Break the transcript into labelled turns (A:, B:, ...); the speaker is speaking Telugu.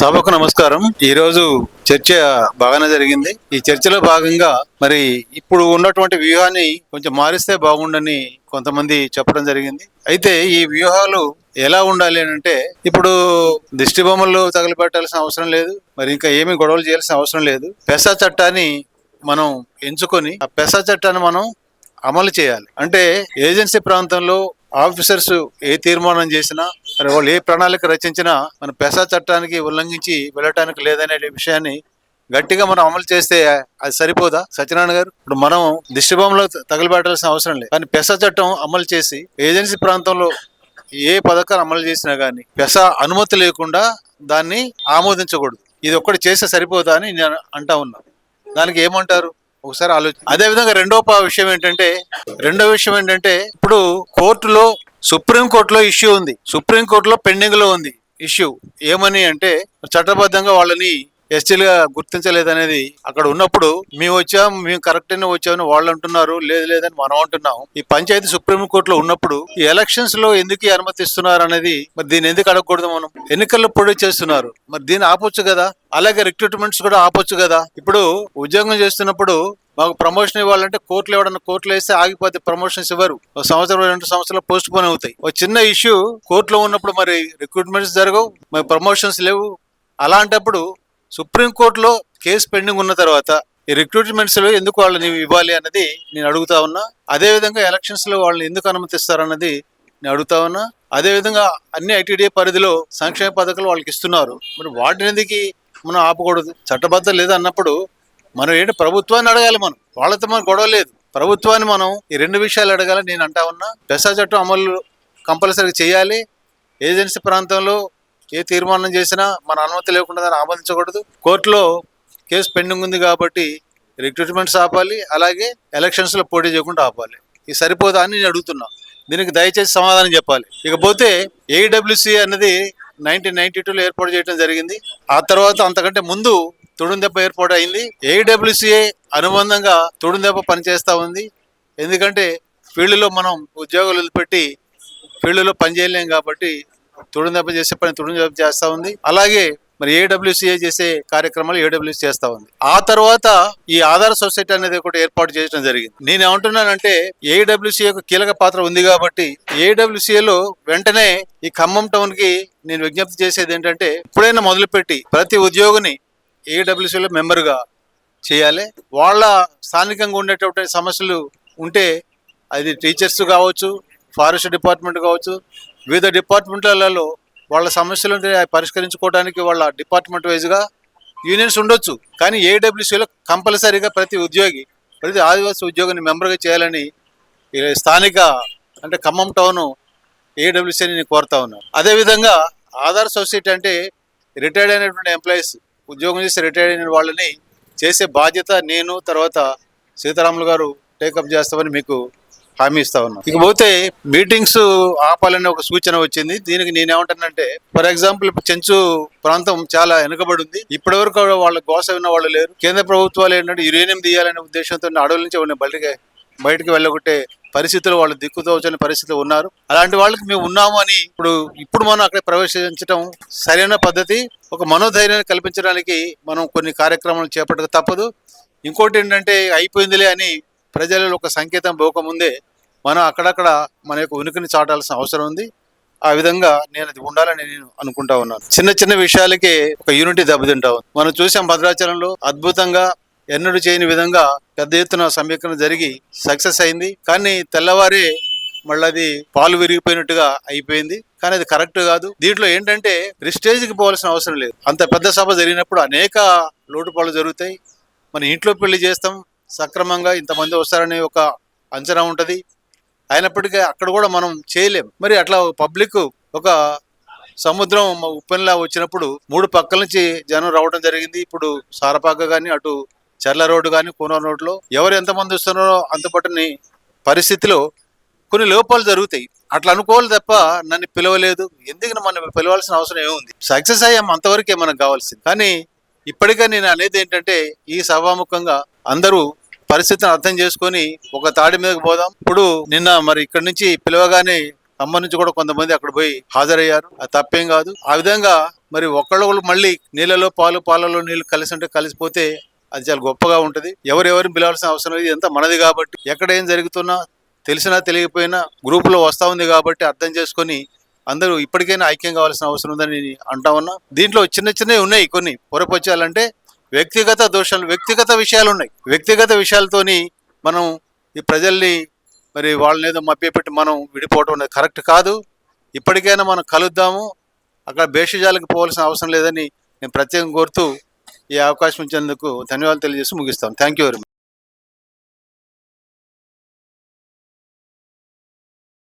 A: సభకు నమస్కారం. ఈరోజు చర్చ బాగానే జరిగింది. ఈ చర్చలో భాగంగా మరి ఇప్పుడు ఉన్నటువంటి వ్యూహాన్ని కొంచెం మారిస్తే బాగుండని కొంతమంది చెప్పడం జరిగింది. అయితే ఈ వ్యూహాలు ఎలా ఉండాలి అని అంటే ఇప్పుడు దిష్టి బొమ్మలు తగలబెట్టాల్సిన అవసరం లేదు. మరి ఇంకా ఏమి గొడవలు చేయాల్సిన అవసరం లేదు. పెసా చట్టాన్ని మనం ఎంచుకొని ఆ పెసా చట్టాన్ని మనం అమలు చేయాలి. అంటే ఏజెన్సీ ప్రాంతంలో ఆఫీసర్స్ ఏ తీర్మానం చేసినా మరి వాళ్ళు ఏ ప్రణాళిక రచించినా మన పెసా చట్టానికి ఉల్లంఘించి వెళ్ళటానికి లేదనే విషయాన్ని గట్టిగా మనం అమలు చేస్తే అది సరిపోదా? సత్యనారాయణ గారు ఇప్పుడు మనం దిష్టిబొమ్మలో తగలబెట్టాల్సిన అవసరం లేదు. కానీ పెసా చట్టం అమలు చేసి ఏజెన్సీ ప్రాంతంలో ఏ పథకాలు అమలు చేసినా కానీ పెసా అనుమతి లేకుండా దాన్ని ఆమోదించకూడదు. ఇది ఒక్కటి చేస్తే సరిపోదా అని నేను అంటా ఉన్నా. దానికి ఏమంటారు? ఒకసారి ఆలోచన. అదే విధంగా రెండో విషయం ఏంటంటే రెండో విషయం ఏంటంటే ఇప్పుడు కోర్టులో సుప్రీం కోర్టులో ఇష్యూ ఉంది. సుప్రీం కోర్టులో ఉంది ఇష్యూ. ఏమని అంటే చట్టబద్ధంగా వాళ్ళని ఎస్టీలుగా గుర్తించలేదనేది అక్కడ ఉన్నప్పుడు మేము వచ్చాం మేము కరెక్ట్ అయినా వచ్చామని వాళ్ళు అంటున్నారు లేదు లేదని మనం అంటున్నాం. ఈ పంచాయతీ సుప్రీం కోర్టులో ఉన్నప్పుడు ఈ ఎలక్షన్స్లో ఎందుకు అనుమతిస్తున్నారు అనేది మరి దీన్ని ఎందుకు అడగకూడదు మనం? ఎన్నికల్లో పొడి చేస్తున్నారు. మరి దీన్ని ఆపొచ్చు కదా? అలాగే రిక్రూట్మెంట్స్ కూడా ఆపొచ్చు కదా? ఇప్పుడు ఉద్యోగం చేస్తున్నప్పుడు మాకు ప్రమోషన్ ఇవ్వాలంటే కోర్టులు ఇవ్వడానికి కోర్టులు వేస్తే ఆగిపోతే ప్రమోషన్స్ ఇవ్వరు. ఒక సంవత్సరం రెండు సంవత్సరాలు పోస్ట్ పోన్ అవుతాయి. ఒక చిన్న ఇష్యూ కోర్టులో ఉన్నప్పుడు మరి రిక్రూట్మెంట్స్ జరగవు మరి ప్రమోషన్స్ లేవు. అలాంటప్పుడు సుప్రీంకోర్టులో కేసు పెండింగ్ ఉన్న తర్వాత ఈ రిక్రూట్మెంట్స్లో ఎందుకు వాళ్ళని ఇవ్వాలి అన్నది నేను అడుగుతా ఉన్నా. అదే విధంగా ఎలక్షన్స్లో వాళ్ళని ఎందుకు అనుమతిస్తారన్నది నేను అడుగుతా ఉన్నా. అదే విధంగా అన్ని ఐటీడీఏ పరిధిలో సంక్షేమ పథకాలు వాళ్ళకి ఇస్తున్నారు. మరి వాటిని ఎందుకు మనం ఆపకూడదు? చట్టబద్ధం లేదు అన్నప్పుడు మనం ఏంటి ప్రభుత్వాన్ని అడగాలి మనం. వాళ్ళతో మనం గొడవ లేదు. ప్రభుత్వాన్ని మనం ఈ రెండు విషయాలు అడగాలి నేను అంటా ఉన్నా. పెసా చట్టం అమలు కంపల్సరీగా చేయాలి. ఏజెన్సీ ప్రాంతంలో ఏ తీర్మానం చేసినా మన అనుమతి లేకుండా దాన్ని ఆమోదించకూడదు. కోర్టులో కేసు పెండింగ్ ఉంది కాబట్టి రిక్రూట్మెంట్స్ ఆపాలి అలాగే ఎలక్షన్స్లో పోటీ చేయకుండా ఆపాలి. ఇది సరిపోదా అని నేను అడుగుతున్నా. దీనికి దయచేసి సమాధానం చెప్పాలి. ఇకపోతే ఏడబ్ల్యూసి అన్నది నైన్టీన్ నైన్టీ టూలో ఏర్పాటు చేయడం జరిగింది. ఆ తర్వాత అంతకంటే ముందు తుడుందెబ్బ ఏర్పాటు అయింది. ఏడబ్ల్యూసిఏ అనుబంధంగా తుడుందెబ్బ పనిచేస్తూ ఉంది. ఎందుకంటే ఫీల్డ్లో మనం ఉద్యోగాలు వదిలిపెట్టి ఫీల్డ్లో పనిచేయలేం కాబట్టి తుడుందెబ్బ చేసే పని తుడుందెబ్బ చేస్తూ ఉంది. అలాగే మరి ఏడబ్ల్యూసీఏ చేసే కార్యక్రమాలు ఏడబ్ల్యూసీ చేస్తా ఉంది. ఆ తర్వాత ఈ ఆధార్ సొసైటీ అనేది ఒకటి ఏర్పాటు చేయడం జరిగింది. నేను ఏమంటున్నానంటే ఏడబ్ల్యూసీ యొక్క కీలక పాత్ర ఉంది కాబట్టి ఏడబ్ల్యూసీఏలో వెంటనే ఈ ఖమ్మం టౌన్కి నేను విజ్ఞప్తి చేసేది ఏంటంటే ఎప్పుడైనా మొదలుపెట్టి ప్రతి ఉద్యోగిని ఏడబ్ల్యూసీలో మెంబర్గా చేయాలి. వాళ్ళ స్థానికంగా ఉండేటటువంటి సమస్యలు ఉంటే అది టీచర్స్ కావచ్చు ఫారెస్ట్ డిపార్ట్మెంట్ కావచ్చు వివిధ డిపార్ట్మెంట్లలో వాళ్ళ సమస్యలు అవి పరిష్కరించుకోవడానికి వాళ్ళ డిపార్ట్మెంట్ వైజ్గా యూనియన్స్ ఉండొచ్చు. కానీ ఏడబ్ల్యూసీలో కంపల్సరీగా ప్రతి ఉద్యోగి ప్రతి ఆదివాసీ ఉద్యోగిని మెంబర్గా చేయాలని స్థానిక అంటే ఖమ్మం టౌను ఏడబ్ల్యూసీని నేను కోరుతా ఉన్నాను అదేవిధంగా ఆధార్ సొసైటీ అంటే రిటైర్డ్ అయినటువంటి ఎంప్లాయీస్ ఉద్యోగం చేసి రిటైర్డ్ అయిన వాళ్ళని చేసే బాధ్యత నేను తర్వాత సీతారాములు గారు టేకప్ చేస్తామని మీకు హామీ ఇస్తా ఉన్నా. ఇకపోతే మీటింగ్స్ ఆపాలనే ఒక సూచన వచ్చింది. దీనికి నేనేమంటానంటే ఫర్ ఎగ్జాంపుల్ చెంచు ప్రాంతం చాలా వెనుకబడి ఉంది ఇప్పటి వరకు వాళ్ళ గోస విన్న వాళ్ళు లేరు. కేంద్ర ప్రభుత్వాలు ఏంటంటే యురేనియం తీయాలనే ఉద్దేశంతో అడవుల నుంచి వాళ్ళని బయటకి బయటకు వెళ్ళగొట్టే పరిస్థితులు వాళ్ళు దిక్కుతోచని పరిస్థితులు ఉన్నారు. అలాంటి వాళ్ళకి మేము ఉన్నాము అని ఇప్పుడు ఇప్పుడు మనం అక్కడ ప్రవేశించడం సరైన పద్ధతి. ఒక మనోధైర్యాన్ని కల్పించడానికి మనం కొన్ని కార్యక్రమాలు చేపట్టక తప్పదు. ఇంకోటి ఏంటంటే అయిపోయిందిలే అని ప్రజలలో ఒక సంకేతం పోకముందే మనం అక్కడక్కడ మన యొక్క ఉనికిని చాటాల్సిన అవసరం ఉంది. ఆ విధంగా నేను అది ఉండాలని నేను అనుకుంటా ఉన్నాను. చిన్న చిన్న విషయాలకే ఒక యూనిటీ దెబ్బతింటా ఉంది. మనం చూసాం భద్రాచలంలో అద్భుతంగా ఎన్నడూ చేయని విధంగా పెద్ద ఎత్తున సమీకరణ జరిగి సక్సెస్ అయింది. కానీ తెల్లవారే మళ్ళీ అది పాలు విరిగిపోయినట్టుగా అయిపోయింది. కానీ అది కరెక్ట్ కాదు. దీంట్లో ఏంటంటే ప్రిస్టేజ్కి పోవాల్సిన అవసరం లేదు. అంత పెద్ద సభ జరిగినప్పుడు అనేక లోటుపాలు జరుగుతాయి. మన ఇంట్లో పెళ్ళి చేస్తాం. సక్రమంగా ఇంతమంది వస్తారనే ఒక అంచనా ఉంటుంది. అయినప్పటికీ అక్కడ కూడా మనం చేయలేం. మరి అట్లా పబ్లిక్ ఒక సముద్రం ఉప్పెన్లా వచ్చినప్పుడు మూడు పక్కల నుంచి జనం రావడం జరిగింది. ఇప్పుడు సారపాక కానీ అటు చర్ల రోడ్డు కానీ కోనర్ రోడ్లో ఎవరు ఎంతమంది వస్తున్నారో అంతపట్టని పరిస్థితిలో కొన్ని లోపాలు జరుగుతాయి. అట్లా అనుకోవాలి తప్ప నన్ను పిలవలేదు. ఎందుకు మనం పిలవాల్సిన అవసరం ఏముంది? సక్సెస్ అయ్యాం అంతవరకే మనకు కావాల్సింది. కానీ ఇప్పటికే నేను అనేది ఏంటంటే ఈ సభాముఖంగా అందరూ పరిస్థితిని అర్థం చేసుకొని ఒక తాడి మీదకి పోదాం. ఇప్పుడు నిన్న మరి ఇక్కడి నుంచి పిలవగానే ఖమ్మం నుంచి కూడా కొంతమంది అక్కడ పోయి హాజరయ్యారు. అది తప్పేం కాదు. ఆ విధంగా మరి ఒకళ్ళు మళ్ళీ నీళ్ళలో పాలు పాలలో నీళ్ళు కలిసి ఉంటే కలిసిపోతే అది చాలా గొప్పగా ఉంటుంది. ఎవరెవరిని పిలవాల్సిన అవసరం లేదు. ఎంత మనది కాబట్టి ఎక్కడ ఏం జరుగుతున్నా తెలిసినా తెలియకపోయినా గ్రూపులో వస్తూ ఉంది కాబట్టి అర్థం చేసుకొని అందరూ ఇప్పటికైనా ఐక్యం కావాల్సిన అవసరం ఉందని అంటా ఉన్నా. దీంట్లో చిన్న చిన్నవి ఉన్నాయి కొన్ని. పొరపచ్చాలంటే వ్యక్తిగత దోషాలు వ్యక్తిగత విషయాలు ఉన్నాయి. వ్యక్తిగత విషయాలతోని మనం ఈ ప్రజల్ని మరి వాళ్ళని ఏదో మభ్యపెట్టి మనం విడిపోవటం అనేది కరెక్ట్ కాదు. ఇప్పటికైనా మనం కలుద్దాము. అక్కడ భేషజాలకు పోవాల్సిన అవసరం లేదని నేను ప్రత్యేకం కోరుతూ ఈ అవకాశం ఇచ్చినందుకు ధన్యవాదాలు తెలియజేసి ముగిస్తాను. Thank you very much